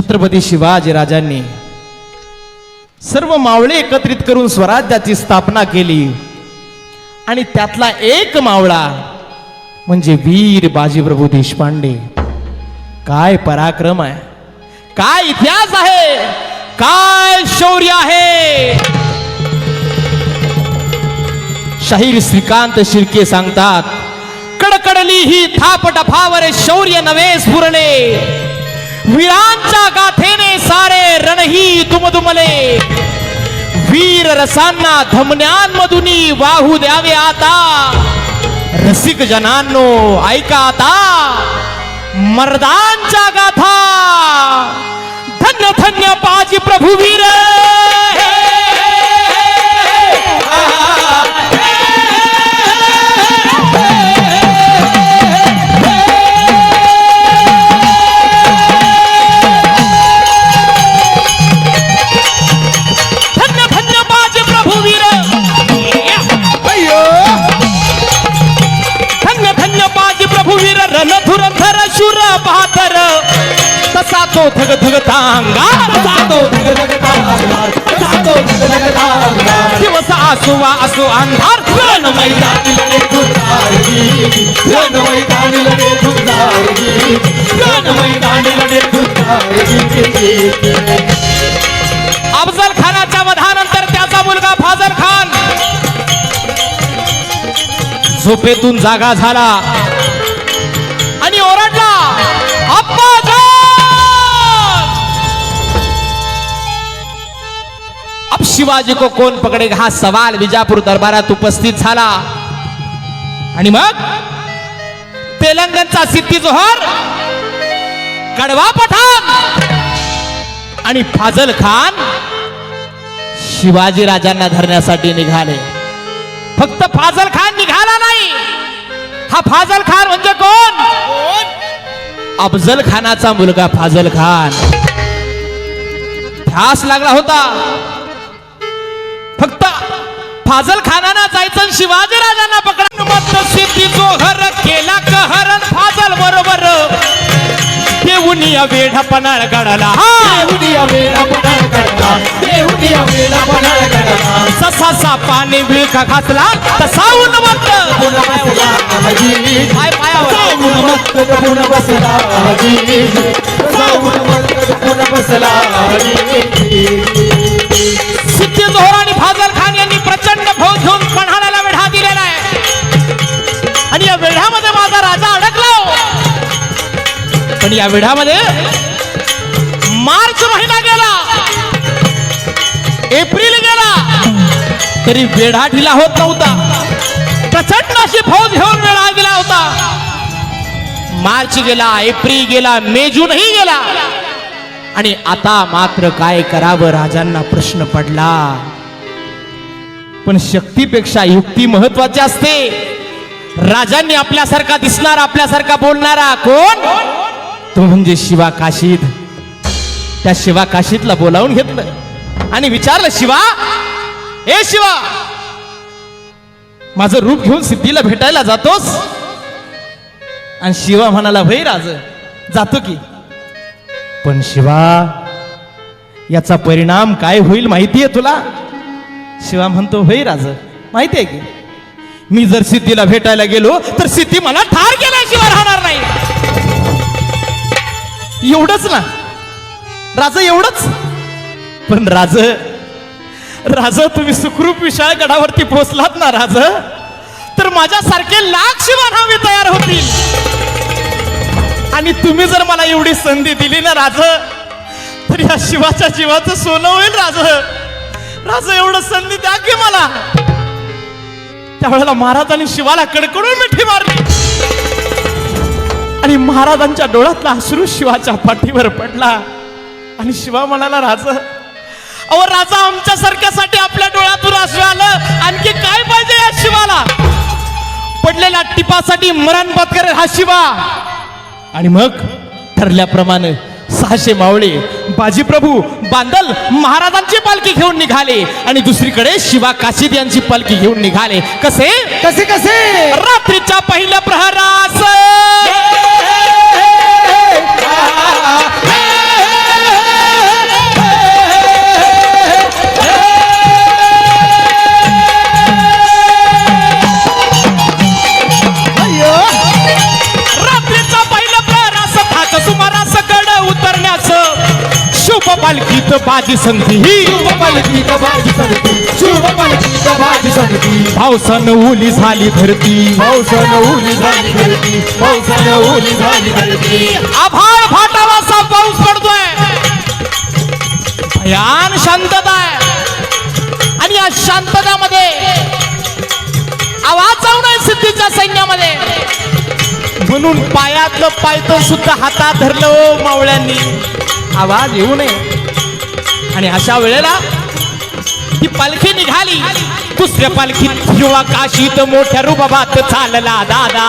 छत्रपती शिवाजी राजांनी सर्व मावळे एकत्रित करून स्वराज्याची स्थापना केली. आणि त्यातला एक मावळा म्हणजे वीर बाजीप्रभू देशपांडे. काय पराक्रम आहे. काय इतिहास आहे. काय शौर्य आहे. शाहीर श्रीकांत शिर्के सांगतात कडकडली ही थाप डफावर शौर्य नवे स्फुरणे वीरांच्या गाथेने सारे रणही दुमदुमले. वीर रसांना धमन्यांमधुनी वाहू द्यावे आता. रसिक जनांनो ऐका आता. मर्दांच्या गाथा. धन्य धन्य पाजी प्रभू धग धग तांगा दिवस असो वा असो अंधार रण मैदानी लढे तुतारी रण मैदानी लढे रण मैदानी लढे अफजल खानाच्या वधानंतर त्याचा मुलगा फाजल खान झोपेतून जागा झाला. शिवाजी को कोण पकडेगा? हा सवाल विजापूर दरबारात उपस्थित झाला. आणि मग तेलंगणचा सिद्धी जोहर कडवा पठाण आणि फाजल खान शिवाजी राजांना धरण्यासाठी निघाले. फक्त फाजल खान निघाला नाही. हा फाजल खान म्हणजे कोण? अफजल खानाचा मुलगा फाजल खान. ध्यास लागला होता. फाजल खानाना जायचं शिवाजी राजांना पकडा. मत सिद्धी जोहर केला कहरण फाजल बरोबर. देऊनिया वेढा पणाळ गडाला. ससा सापाने विळखा घातला तसा उन्मत्त पाय पायावर. सिद्धी जोहर आणि फाजल पण या वेढ्यामध्ये मार्च महिना गेला. एप्रिल गेला. तरी वेढा ढिला होत नव्हता. प्रचंड अशी फौज घेऊन वेढा गेला होता. मार्च गेला एप्रिल गेला मे जूनही गेला. आणि आता मात्र काय करावं राजांना प्रश्न पडला. पण शक्तीपेक्षा युक्ती महत्वाची असते. राजांनी आपल्यासारखा दिसणारा आपल्यासारखा बोलणारा कोण? तो म्हणजे शिवा काशीद. त्या शिवा काशीदला बोलावून घेतलं. आणि विचारलं शिवा ए शिवा माझं रूप घेऊन सिद्धीला भेटायला जातोस? आणि शिवा म्हणाला भाई राज जातो की. पण शिवा याचा परिणाम काय होईल माहितीये तुला? शिवा म्हणतो भई राज माहितीये की. मी जर सिद्धीला भेटायला गेलो तर सिद्धी मला ठार केल्याशिवाय राहणार नाही. एवढंच ना. राज एवढंच. पण राज राज तुम्ही सुखरूप विशाळ गडावरती पोहोचलात ना राज. तर माझ्यासारखे लाख शिवानावे तयार होतील. आणि तुम्ही जर मला एवढी संधी दिली ना राज तर या शिवाच्या जीवाचं सोनं होईल राज. राज एवढं संधी द्या की मला. त्यावेळेला महाराजांनी शिवाला कडकडून मिठी मारली. आणि महाराजांच्या डोळ्यातला अश्रू शिवाच्या पाठीवर पडला. आणि शिवा म्हणाला राजा अहो राजा आमच्यासारख्यासाठी आपल्या डोळ्यातून अश्रू आलं. आणखी काय पाहिजे या शिवाला? पडलेल्या टिपासाठी मरण पत्करेल हा शिवा. आणि मग ठरल्याप्रमाणे सहाशे मावळे बाजीप्रभू बांदल महाराजांची पालखी घेऊन निघाले आणि दुसरीकडे शिवा काशीद यांची पालखी घेऊन निघाले कसे कसे कसे रात्रीच्या पहिल्या प्रहरास बाजी संधी संगती. पावसानं ओली झाली धरती. पावसानं ओली झाली धरती पावसानं ओली झाली धरती आभाळ फाटावा असा पाऊस पडतोय. भयान शांतता आहे. आणि या शांततामध्ये आवाज जाऊ नये सिद्धीच्या सैन्यामध्ये. म्हणून पायातलं पायतं सुद्धा हातात धरलं ओ मावळ्यांनी. आवाज येऊ नये. आणि अशा वेळेला ती पालखी निघाली. दुसऱ्या पालखीत किंवा काशीत मोठ्या रुबाबात चालला दादा.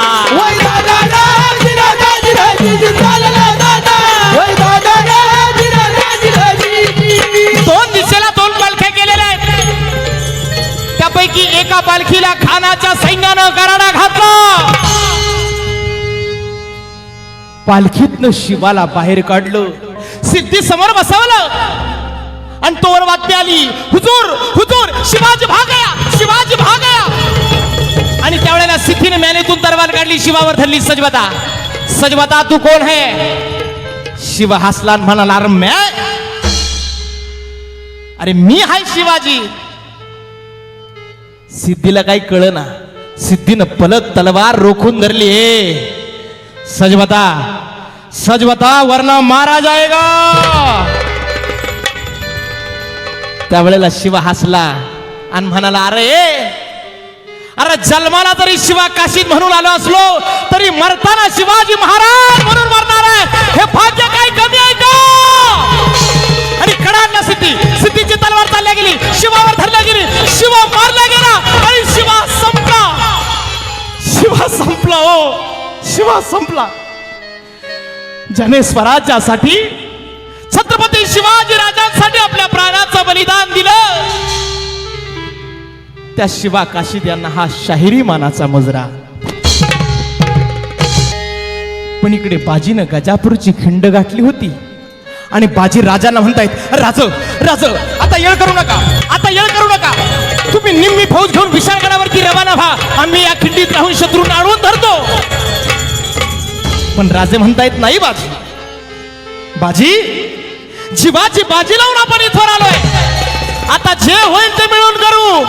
दोन दिशेला दोन पालख्या गेलेल्या आहेत. त्यापैकी एका पालखीला खानाच्या सैन्यानं गराडा घातला. पालखीतनं शिवाला बाहेर काढलं. सिद्धी समोर बसवलं. आणि तोवर बातमी आली हुजूर हुजूर शिवाजी भागया शिवाजी भागया. आणि त्यावेळेला सिद्धीने मॅनेतून दरबार काढली शिवावर धरली सजवता. सजवता तू कोण है? शिव हसला म्हणाला अरे अरे मी हाय शिवाजी. सिद्धीला काही कळ ना सिद्धीनं पलत तलवार रोखून धरली हे सजवता सजवता वरना मारा जाएगा त्यावेळेला शिव हसला आणि म्हणाला अरे अरे जन्माला जरी शिवा काशीत म्हणून आलो असलो तरी मरताना शिवाजी महाराज म्हणून मरणार आहे. हे भाग्य काही कमी आहे का? आणि कडाडला सिद्धी सिद्धीची तलवार चालल्या गेली शिवावर धरल्या गेली शिवा मारला गेला आणि शिवा संपला. शिवा संपला हो. शिवा संपला. जने स्वराज्यासाठी छत्रपती शिवाजी राजांसाठी आपल्या प्राणाचं बलिदान दिलं. त्या शिवा काशीद यांना हा शाहिरी मानाचा मजरा. पण इकडे बाजीनं गजापूरची खिंड गाठली होती. आणि बाजी राजांना म्हणतायत राज राज आता येळ करू नका आता येळ करू नका. तुम्ही निम्मी फौज घेऊन विशाळगडावरती रवाना व्हा. आम्ही या खिंडीत राहून शत्रून आणून धरतो. पण राजे म्हणतायत नाही बाजी. बाजी जीवाची बाजी लावून आपण इथवर आलोय. आता जे होईल ते मिळून करू.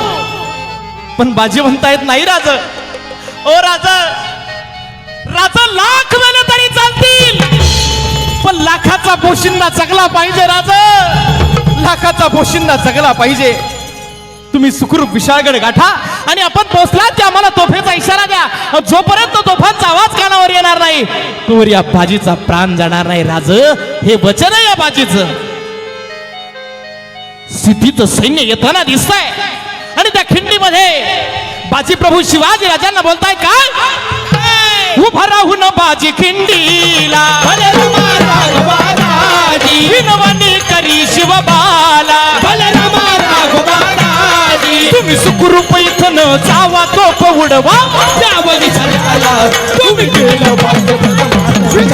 पण बाजी म्हणता येत नाही राज. ओ राज राज लाख वेळे तरी चालतील. पण लाखाचा पोशिंदा जगला पाहिजे राज. लाखाचा पोशिंदा जगला पाहिजे. तुम्ही सुखरूप विशाळगड गाठा आणि आपण पोहोचलात की आम्हाला तोफेचा इशारा द्या. जोपर्यंत तोफांचा आवाज कानावर येणार नाही तोवर या बाजीचा प्राण जाणार नाही. राज हे वचन आहे या बाजीचं. सिद्धीचं सैन्य येताना दिसतंय. आणि त्या खिंडीमध्ये बाजी प्रभू शिवाजी राजांना बोलताय काय? उभा राहून बाजी खिंडीला. करी शिवबाला. तुम्ही सुखरूप इथं न जावा तो पवडवा त्यावरी झाला तुम्ही केलं तुम्ही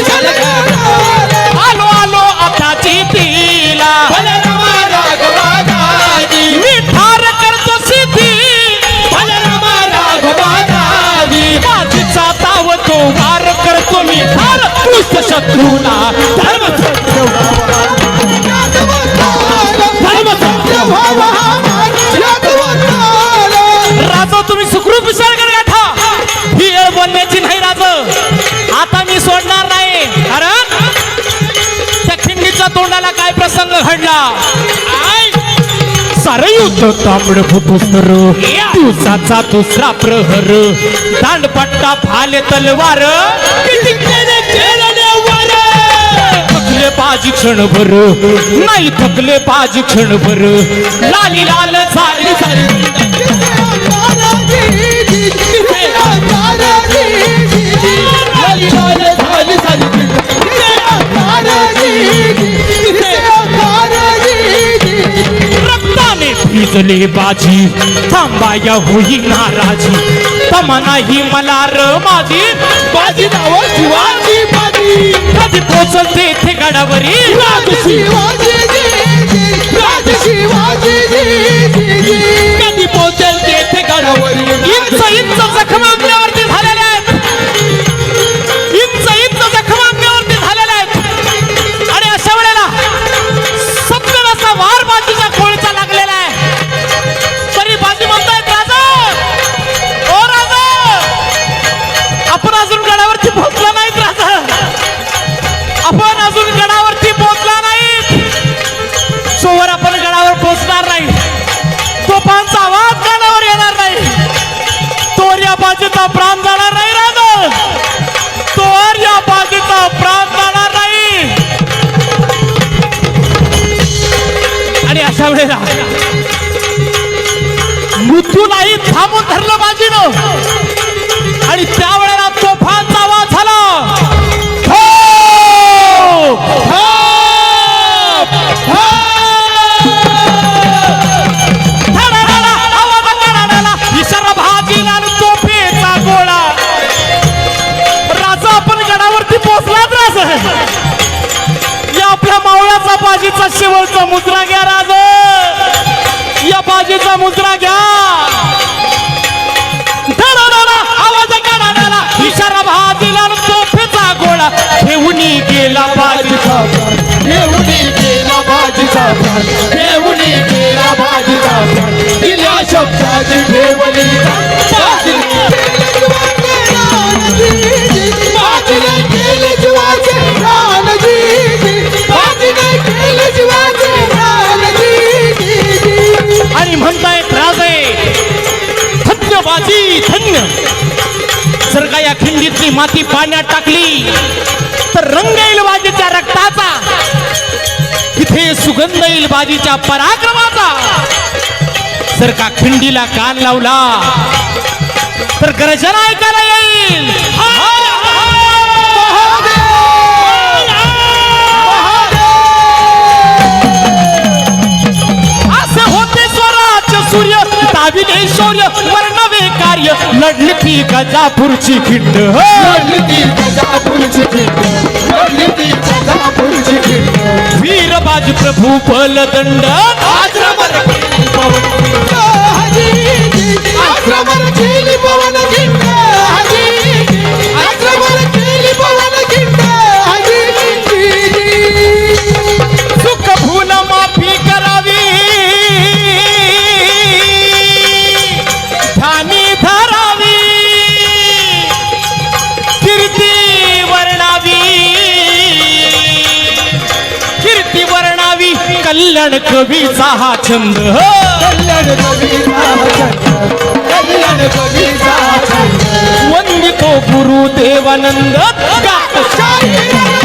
केलं आलो आलो आता चितीला मी ठार करतो सिद्धी. तो वार करतो मी. ठार दुष्ट शत्रूला. सारं युद्ध तांबड फुटू दिवसाचा दुसरा प्रहर दांडपट्टा फाले तलवार थकले बाजी क्षणभर नाही थकले बाजी क्षणभर लाली लाल सारी झाली भिजले बाजी थांबाया होई नाराजी. तमनाही मला र माझी बाजी नाव शिवाजी बाजी. कधी पोचल तेथे गडावरी? राजशी कधी पोचल तेथे गडावरी? इंच इंच जखमा वेळेला मृत्यू नाही थांबून धरलं बाजीनं आणि त्यावेळेला तोफांचा आवाज झाला हो! हो! या आपल्या मावळाचा बाजीचा शेवटचा मुद्रा घ्या बाजीचा मुद्रा घ्या आवाज काढाडला इशारा भाजीला तोफेचा गोळा. ठेवून गेला बाजीचा देवणी केला बाजीचा प्राण देवणी बाजीचा दिल्या शब्दाची ठेवली बाजी धन्य. जर का या खिंडीतली माती पाण्यात टाकली तर रंग येईल बाजीच्या रक्ताचा तिथे सुगंध येईल बाजीच्या पराक्रमाचा. जर का खिंडीला कान लावला तर गर्जना ऐकायला येईल. असे होते स्वराज्य सूर्य दाविले शौर्य कार्य लढली ती गजापूरची खिंड. लढली गजापूरची खिंड. लढली गजापूरची खिंड. वीरबाज प्रभू बलदंड. आक्रमण केली कल्याण कवीचा हा छंद. हो. कल्याण कवीचा छंद. कल्याण कवीचा हा छंद. वंदितो गुरुदेवानंद गाता शाही